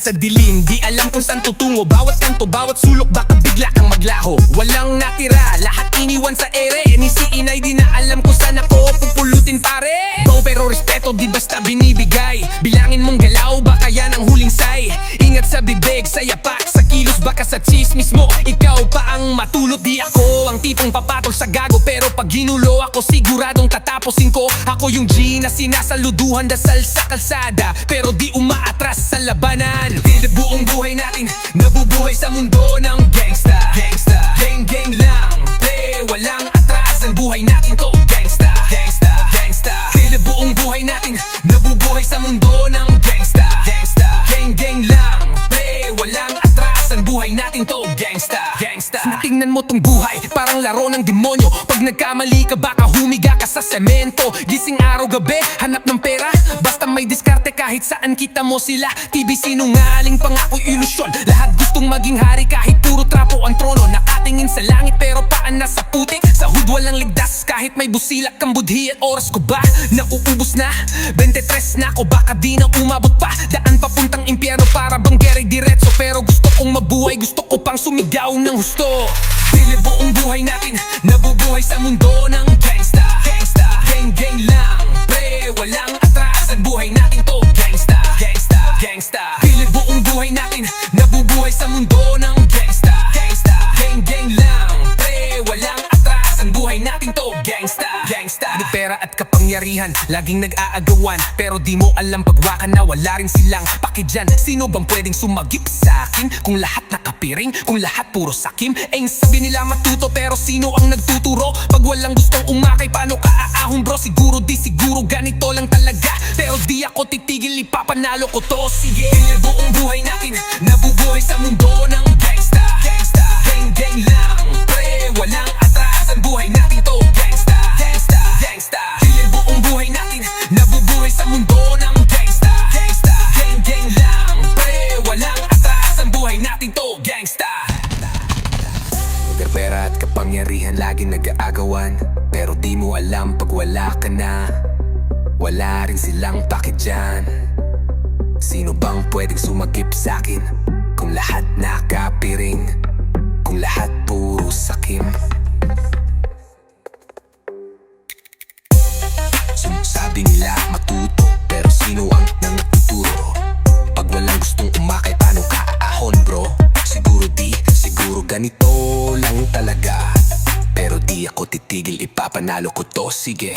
Sikat sa dilim, di alam kung saan tutungo. Bawat kanto, bawat sulok, baka bigla kang maglaho. Walang natira, lahat iniwan sa ere. Ni si inay di na alam kung saan ako pupulutin pare. Go pero respeto di basta binibigay. Bilangin mong galaw, baka yan ang huling say Ingat sa bibig, sa yapak, Baka sa chismis mo, ikaw pa ang matulot Di ako ang tipong papatol sa gago Pero pag ginulo ako, siguradong tatapusin ko. Ako yung G na sinasaluduhan Dasal sa kalsada, pero di umaatras sa labanan. Tila buong buhay natin, nabubuhay sa mundo ng gangsta. Gangsta, gang gang lang Pre, walang atras. Ang buhay natin to, gangsta. Gangsta, gangsta. Buong buhay natin, nabubuhay sa mundo ng gangsta. Gangsta, gang gang lang Tingnan mo tong buhay, parang laro ng demonyo. Pag nagkamali ka baka humiga ka sa semento. Gising araw gabi, hanap ng pera. Basta may diskarte kahit saan kita mo sila. TV sinungaling pangako ilusyon. Lahat gustong maging hari kahit puro trapo ang trono. Nakatingin sa langit pero paan nasa putik Sa hood walang ligdas kahit may busilak kang budhi At oras ko ba? Nauubos na 23 na ako baka di na umabot pa. Daan papuntang impyerno para bang Gary Diretso Pero kong mabuhay. Gusto ko pang sumigaw ng husto. Pili buong buhay natin nabubuhay sa mundo ng gangsta. Gangsta, gang gang lang Pre, walang atras Ang buhay natin to. Gangsta Gangsta, gangsta. Pili buong buhay natin nabubuhay sa mundo ng gangsta. Gangsta, gang gang lang Pre, walang atras Ang buhay natin to. Gangsta Gangsta. May pera at kapangyarihan Laging nag-aagawan Pero di mo alam pagwakan na wala rin silang pakidyan Sino bang pwedeng sumagip sa akin? Kung lahat nakapiring Kung lahat puro sakim Eh sabi nila matuto Pero sino ang nagtuturo? Pag walang gustong umakay Paano ka aahon bro? Siguro di siguro ganito lang talaga Pero di ako titigil Ipapanalo ko to Sige buong buhay natin Nabubuhay sa mundo ng gangsta Gangsta Gang gang lang kapangyarihan laging nag-aagawan Pero di mo alam pag wala ka na. Wala rin silang pakit dyan. Sino bang pwedeng sumagip sa'kin Kung lahat nakapiring Kung lahat puro sakim di ako titigil ipapanalo ko to. Sige